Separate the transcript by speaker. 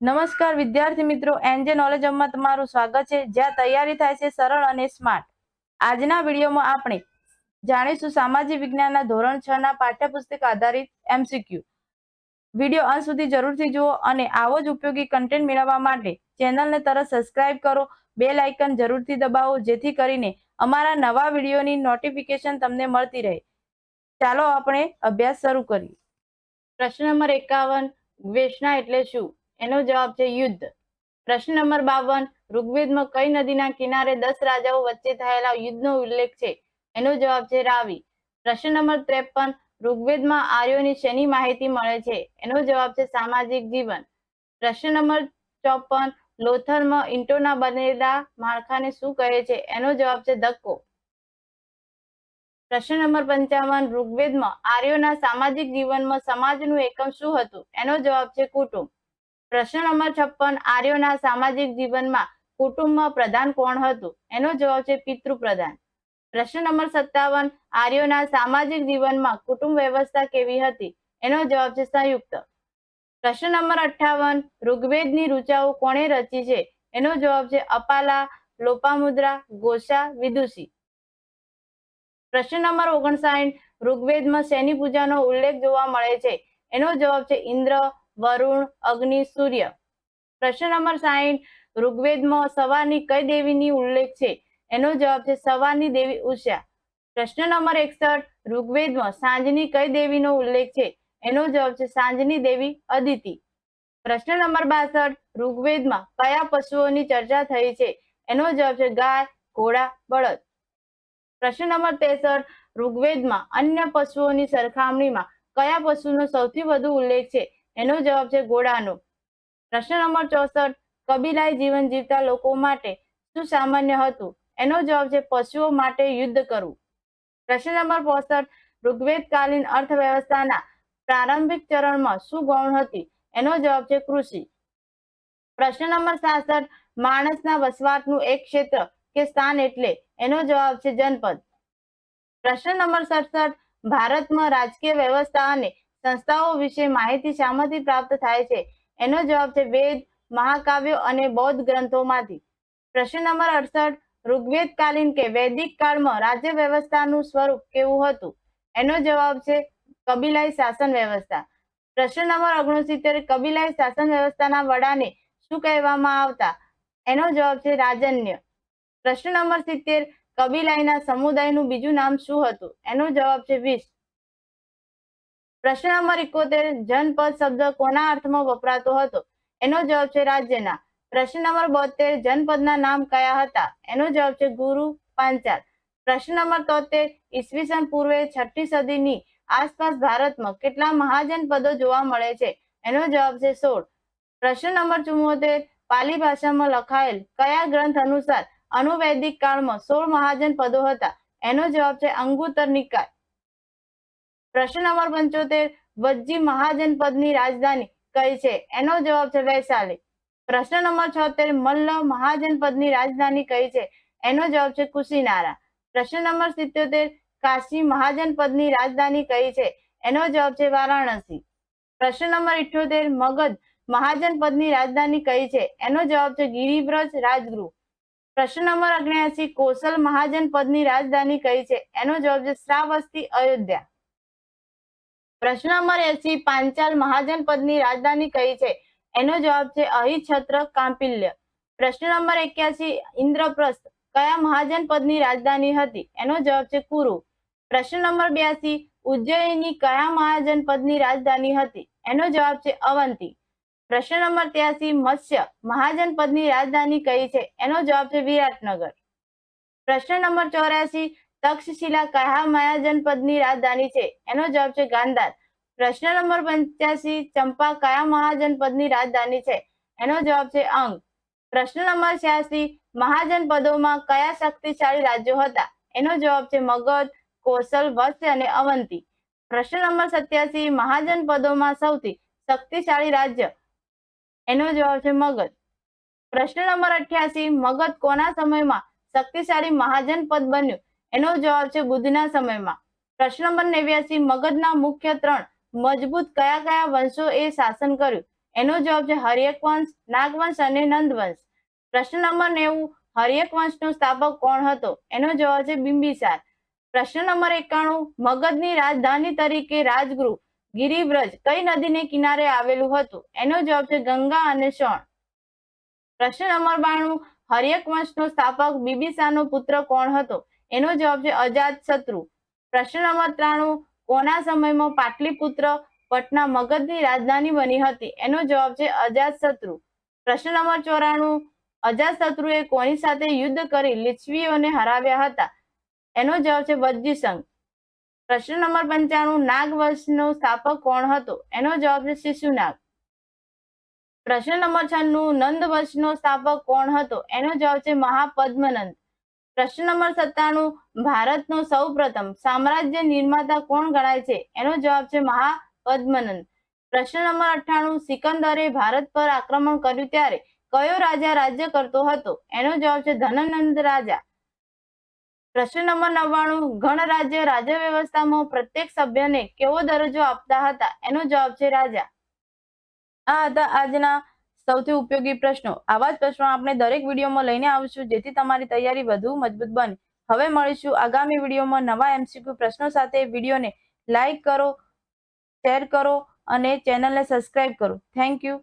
Speaker 1: નમસ્કાર, વિદ્યાર્થી મિત્રો. એનજે નોલેજ હબમાં તમારું સ્વાગત છે. જ્યાં તૈયારી થાય છે સરળ અને સ્માર્ટ આજના વિડીયોમાં આપણે જાણીશું સામાજિક વિજ્ઞાનના ધોરણ છ ના પાઠ્યપુસ્તક આધારિત એમસીક્યુ વીડિયો અંત સુધી જરૂરથી જુઓ અને આવો જ ઉપયોગી કન્ટેન્ટ મેળવવા માટે ચેનલને તરત સબસ્ક્રાઇબ કરો. બે લાઇકન જરૂરથી દબાવો, જેથી કરીને અમારા નવા વિડીયોની નોટિફિકેશન તમને મળતી રહે. ચાલો આપણે અભ્યાસ શરૂ કરીએ. પ્રશ્ન નંબર એકાવન વેશના એટલે શું? એનો જવાબ છે યુદ્ધ. પ્રશ્ન નંબર બાવન, ઋગ્વેદમાં કઈ નદીના કિનારે દસ રાજાઓ વચ્ચે થયેલા યુદ્ધનો ઉલ્લેખ છે? એનો જવાબ છે રાવી. પ્રશ્ન નંબર ત્રેપન, ઋગ્વેદમાં આર્યોની શેની માહિતી મળે છે? એનો જવાબ છે સામાજિક જીવન. પ્રશ્ન નંબર ચોપન, લોથરમાં ઇન્ટોના બનેલા માળખાને શું કહે છે? એનો જવાબ છે ધક્કો. પ્રશ્ન નંબર પંચાવન, ઋગ્વેદમાં આર્યોના સામાજિક જીવનમાં સમાજનું એકમ શું હતું? એનો જવાબ છે કુટુંબ. પ્રશ્ન નંબર છપ્પન, આર્યોના સામાજિક જીવનમાં કુટુંબમાં પ્રધાન કોણ હતું? એનો જવાબ છે પિતૃપ્રધાન. પ્રશ્ન નંબર સત્તાવન, આર્યોના સામાજિક જીવનમાં કુટુંબ વ્યવસ્થા કેવી હતી? એનો જવાબ છે સંયુક્ત. પ્રશ્ન નંબર અઠાવન ઋગ્વેદની ઋચાઓ કોણે રચી છે? એનો જવાબ છે અપાલા, લોપામુદ્રા, ગોસા, વિદુષી. પ્રશ્ન નંબર ઓગણસાઠ, ઋગ્વેદમાં શેની પૂજાનો ઉલ્લેખ જોવા મળે છે? એનો જવાબ છે ઇન્દ્ર વરુણ, અગ્નિ, સૂર્ય. પ્રશ્ન નંબર સાઠ ઋગ્વેદમાં સવારની કઈ દેવીની ઉલ્લેખ છે? એનો જવાબ છે સવારની દેવી ઉષા. પ્રશ્ન નંબર એકસઠ, ઋગ્વેદમાં સાંજની કઈ દેવીનો ઉલ્લેખ છે? એનો જવાબ છે સાંજની દેવી અદિતિ. પ્રશ્ન નંબર બાસઠ, ઋગ્વેદમાં કયા પશુઓની ચર્ચા થઈ છે? એનો જવાબ છે ગાય, ઘોડા, બળદ. પ્રશ્ન નંબર તેસઠ ઋગ્વેદમાં અન્ય પશુઓની સરખામણીમાં કયા પશુનો સૌથી વધુ ઉલ્લેખ છે? એનો જવાબ છે ઘોડાનો. પ્રશ્ન નંબર ચોસઠ કબીલાઈ જીવન જીવતા લોકો માટે શું સામાન્ય હતું? એનો જવાબ છે પશુઓ માટે યુદ્ધ કરવું. પ્રશ્ન નંબર પોસઠ, ઋગ્વેદકાલીન અર્થવ્યવસ્થાના પ્રારંભિક ચરણમાં શું ગૌણ હતી? એનો જવાબ છે કૃષિ. પ્રશ્ન નંબર સાસઠ, માણસના વસવાટનું એક ક્ષેત્ર કે સ્થાન એટલે? એનો જવાબ છે જનપદ. પ્રશ્ન નંબર સડસઠ, ભારતમાં રાજકીય વ્યવસ્થા અને સંસ્થાઓ વિશે માહિતી શામાંથી પ્રાપ્ત થાય છે? એનો જવાબ છે વેદ, મહાકાવ્યો અને બૌદ્ધ ગ્રંથોમાંથી. પ્રશ્ન નંબર અડસઠ, ઋગ્વેદકાલીન કે વૈદિક કાળમાં રાજ્ય વ્યવસ્થાનું સ્વરૂપ કેવું હતું? એનો જવાબ છે કબીલાઈ શાસન વ્યવસ્થા. પ્રશ્ન નંબર ઓગણસિત્તેર, કબીલાઈ શાસન વ્યવસ્થાના વડાને શું કહેવામાં આવતા? એનો જવાબ છે રાજન્ય. પ્રશ્ન નંબર સિત્તેર, કબીલાઈના સમુદાયનું બીજું નામ શું હતું? એનો જવાબ છે વિશ પ્રશ્ન નંબર એકોતેર, જનપદ શબ્દ કોના અર્થમાં વપરાતો હતો? એનો જવાબ છે રાજ્યના. પ્રશ્ન નંબર બોતેર, જનપદના નામ કયા હતા? એનો જવાબ છે ગુરુ પાંચાલ. પ્રશ્ન નંબર તોતેર, ઈસવીસન પૂર્વે છઠ્ઠી સદીની આસપાસ ભારતમાં કેટલા મહાજનપદો જોવા મળે છે? એનો જવાબ છે સોળ. પ્રશ્ન નંબર ચુમ્મોતેર, પાલી ભાષામાં લખાયેલ કયા ગ્રંથ અનુસાર અનુવૈદિક કાળમાં સોળ મહાજન પદો હતા? એનો જવાબ છે અંગુતર નિકાય. પ્રશ્ન નંબર પંચોતેર વજ્જી મહાજન પદની રાજધાની કઈ છે? એનો જવાબ છે વૈશાલી. પ્રશ્ન નંબર છોતેર, મલ્લ મહાજન પદની રાજધાની કઈ છે? એનો જવાબ છે કુશીનારા. પ્રશ્ન નંબર સિત્યોતેર, કાશી મહાજન પદની રાજધાની કઈ છે? એનો જવાબ છે વારાણસી. પ્રશ્ન નંબર ઇઠ્યોતેર, મગધ મહાજનપદની રાજધાની કઈ છે? એનો જવાબ છે ગિરિવ્રજ રાજગૃહ. પ્રશ્ન નંબર અગ્નિયાસી કોસલ મહાજનપદની રાજધાની કઈ છે? એનો જવાબ છે શ્રાવસ્તી અયોધ્યા. પ્રશ્ન નંબર એસી, પાંચાલ મહાજન પદની રાજધાની કઈ છે? એનો જવાબ છે અહિછત્ર કાંપિલ્ય. પ્રશ્ન નંબર એક્યાસી, ઇન્દ્રપ્રસ્થ કયા મહાજન પદની રાજધાની હતી? એનો જવાબ છે કુરુ. પ્રશ્ન નંબર બ્યાસી ઉજ્જૈની કયા મહાજન પદની રાજધાની હતી? એનો જવાબ છે અવંતી. પ્રશ્ન નંબર ત્યાસી, મત્સ્ય મહાજન પદની રાજધાની કઈ છે? એનો જવાબ છે વિરાટનગર. પ્રશ્ન નંબર ચોર્યાસી તક્ષશિલા કયા માયા જનપદની રાજધાની છે. એનો જવાબ છે ગાંધાર પ્રશ્ન નંબર પંચ્યાસી, ચંપા કયા મહાજનપદની રાજધાની છે. એનો જવાબ છે અંગ. પ્રશ્ન નંબર છ્યાસી મહાજનપદોમાં કયા શક્તિશાળી રાજ્યો હતા? એનો જવાબ છે મગધ, કોસલ વત્સ્ય અને અવંતી. પ્રશ્ન નંબર સત્યાસી મહાજનપદોમાં સૌથી શક્તિશાળી રાજ્ય? એનો જવાબ છે મગધ. પ્રશ્ન નંબર અઠ્યાસી, મગધ કોના સમયમાં શક્તિશાળી મહાજન પદ બન્યું? એનો જવાબ છે બુદ્ધના સમયમાં. પ્રશ્ન નંબર નેવ્યાસી, મગધના મુખ્ય ત્રણ મજબૂત કયા કયા વંશો એ શાસન કર્યું? એનો જવાબ છે હરિયક વંશ, નાગવંશ અને નંદવંશ. પ્રશ્ન નંબર નેવું, હરિયક વંશનો સ્થાપક કોણ હતો? એનો જવાબ છે બિંબિસાર. પ્રશ્ન નંબર એકાણું, મગધની રાજધાની તરીકે રાજગૃહ, ગિરિવ્રજ કઈ નદીને કિનારે આવેલું હતું? એનો જવાબ છે ગંગા અને શણ. પ્રશ્ન નંબર બાણું, હરિયક વંશનો સ્થાપક બિબિસાનો પુત્ર કોણ હતો? એનો જવાબ છે અજાત શત્રુ. પ્રશ્ન નંબર ત્રાણું, કોના સમયમાં પાટલીપુત્ર પટના મગધની રાજધાની બની હતી? એનો જવાબ છે અજાતશત્રુ પ્રશ્ન નંબર ચોરાણું અજાતશત્રુએ કોની સાથે યુદ્ધ કરી લીછવીઓને હરાવ્યા હતા? એનો જવાબ છે વજ્જીસંઘ પ્રશ્ન નંબર પંચાણું, નાગવંશનો સ્થાપક કોણ હતો? એનો જવાબ છે શિશુનાગ. પ્રશ્ન નંબર છન્નું નંદ વંશનો સ્થાપક કોણ હતો? એનો જવાબ છે મહાપદ્મનંદ. પ્રશ્ન નંબર સત્તાણું, ભારતનો સૌ પ્રથમ સામ્રાજ્ય નિર્માતા કોણ ગણાય છે? એનો જવાબ છે મહાપદ્મનંદ. પ્રશ્ન નંબર અઠ્ઠાણું, સિકંદરે ભારત પર આક્રમણ કર્યું ત્યારે કયો રાજા રાજ્ય કરતો હતો? એનો જવાબ છે ધનનંદ રાજા. પ્રશ્ન નંબર નવ્વાણું ગણરાજ્ય રાજ્ય વ્યવસ્થામાં પ્રત્યેક સભ્યને કેવો દરજ્જો આપતા હતા? એનો જવાબ છે રાજા. આ હતા આજના સૌથી ઉપયોગી પ્રશ્નો. આવા જ પ્રશ્નો આપણે દરેક વિડીયોમાં લઈને આવીશું, જેથી તમારી તૈયારી વધુ મજબૂત બને. હવે મળીશું આગામી વિડીયોમાં નવા એમસીક્યુ પ્રશ્નો સાથે. વિડીયોને લાઇક કરો, શેર કરો અને ચેનલને સબસ્ક્રાઇબ કરો. Thank you.